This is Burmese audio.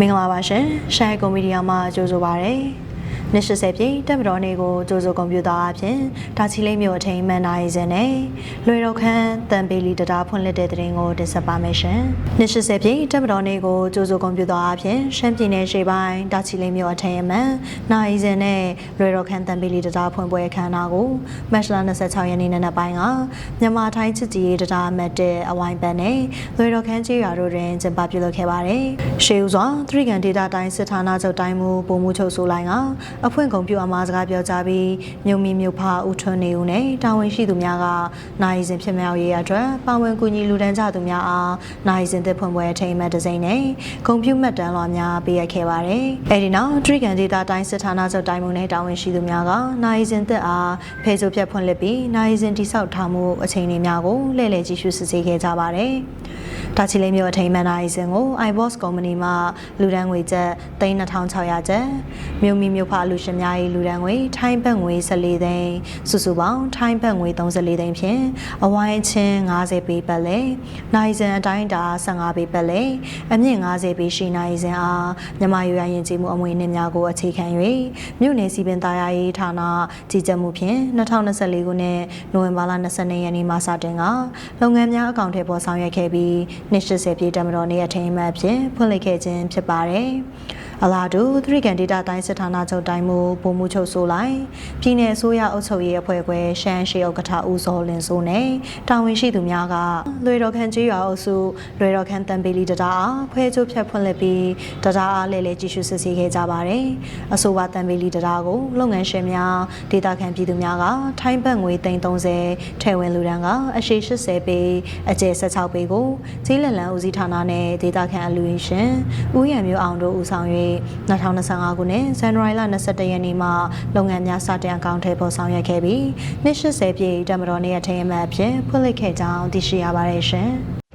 မင်္ဂလာပါရှင်ရှမ်းကွန်မီဒီယာမှာကြိုဆိုပါရစေ နှစ်80ပြည့်တက်မတော်နေ့ကိုကြိုဆိုကွန်ပျူတာအပြင်တာချီလိမ့်မြို့အထိမ်းမှန်နိုင်စဉ်နဲ့လွေတော်ခန်းတန်ပေလီတတာဖွင့်လှစ်တဲ့တဲ့ရင်ကိုတင်ဆက်ပါမယ်ရှင်နှစ်80ပြည့်တက်မတော်နေ့ကိုကြိုဆိုကွန်ပျူတာအပြင်ရှမ်းပြည်နယ်ရှေ့ပိုင်းတာချီလိမ့်မြို့အထိမ်းမှန်နိုင်စဉ်နဲ့လွေတော်ခန်းတန်ပေလီတတာဖွင့်ပွဲအခမ်းအနားကိုမတ်လ26ရက်နေ့နံနက်ပိုင်းကမြန်မာထိုင်းချစ်ကြည်ရေးတတာအမတ်တဲ့အဝိုင်းပန်းနဲ့လွေတော်ခန်းကြီးရွာတို့တွင်ကျင်းပပြုလုပ်ခဲ့ပါတယ်ရှေးဦးစွာသရိကန်ဒေတာတိုင်းစစ်ဌာနချုပ်တိုင်းမူပုံမှုချုပ်ဆိုလိုင်းကအဖွင့်ကုန်ပြအမှားစကားပြောကြားပြီးမြို့မီမြို့ဖာဦးထွန်းနေဦးနဲ့တာဝန်ရှိသူများကနိုင်စဉ်ဖြစ်မြောက်ရေးအတွက်ပါဝင်ကူညီလူဒန်းကြသူများအားနိုင်စဉ်သစ်ဖွင့်ပွဲအထိမ်းအမှတ်တစ်စိမ့်နဲ့ဂုံပြူမှတ်တမ်းလွှာများပေးအပ်ခဲ့ပါတယ်။အဲဒီနောက်သရိကန်ဒေတာတိုင်းစစ်ဌာနချုပ်တိုင်းမူနဲ့တာဝန်ရှိသူများကနိုင်စဉ်သစ်အားဖေဆိုဖြတ်ဖွင့်လှစ်ပြီးနိုင်စဉ်တိဆောက်ထားမှုအချိန်တွေများကိုလှည့်လည်ကြည့်ရှုစစ်ဆေးခဲ့ကြပါတယ်။တာချီလိမ့်မြို့အထိမ်းအမှန်နိုင်စဉ်ကို iBoss Company မှလူဒန်းငွေကျပ်3600ကျပ်မြို့မီမြို့ဖလူရှင်များ၏လူဒန်းငွေထိုင်းဘတ်ငွေ14သိန်းစုစုပေါင်းထိုင်းဘတ်ငွေ34သိန်းဖြင့်အဝိုင်းချင်း90ပေပတ်လဲနိုင်စဉ်အတိုင်းတာ15ပေပတ်လဲအမြင့်90ပေရှိနိုင်စဉ်အားမြန်မာရွာရင်ကြီးမှုအမွေနှစ်များကိုအခြေခံ၍မြို့နယ်စီပင်သားရရေးဌာနကြီးကြပ်မှုဖြင့်2024ခုနှစ်နိုဝင်ဘာလ22ရက်နေ့မှစတင်ကလုပ်ငန်းများအကောင့်ထဲပေါ်ဆောင်ရွက်ခဲ့ပြီးနှစ်80ပြည့်တမတော်နေ့အထိမ်းအမှတ်ဖြင့်ဖွင့်လှစ်ခဲ့ခြင်းဖြစ်ပါတယ်။ အလားတူသရိကန်ဒေတာတိုင်းစစ်ဌာနချုပ်တိုင်းမူပုံမှုချုပ်ဆိုလိုက်ပြည်내အစိုးရအုပ်ချုပ်ရေးအဖွဲ့ခွဲရှမ်းရှိဥက္ကဋ္ဌဦးစောလင်းစိုးနဲ့တာဝန်ရှိသူများကလွေတော်ခန့်ကြီးရွာအုပ်စုလွေတော်ခန့်တန်ပီလီတတာအားဖွဲချိုးဖြတ်ဖွင့်လှစ်ပြီးတတာအားလဲလဲကြည့်ရှုစစ်ဆေးခဲ့ကြပါတယ်။အဆိုပါတန်ပီလီတတာကိုလုပ်ငန်းရှင်များဒေတာခန့်ပြည်သူများကထိုင်းဘတ်ငွေ330ထဲဝင်လူတန်းကအရှိ80ပေအကျယ်16ပေကိုကြီးလက်လန်ဦးစီးဌာနနဲ့ဒေတာခန့်အလူရင်ရှင်ဦးရံမျိုးအောင်တို့ဦးဆောင်၍2025ခုနှစ်ဇန်နဝါရီလ22ရက်နေ့မှာလုပ်ငန်းများစတင်အကောင့်ထဲပေါ်ဆောင်ရွက်ခဲ့ပြီးနှစ်80ပြည့်တမတော်နေ့အထိမ်းအမှတ်အဖြစ်ဖွင့်လှစ်ခဲ့ကြောင်းသိရှိရပါတယ်ရှင်။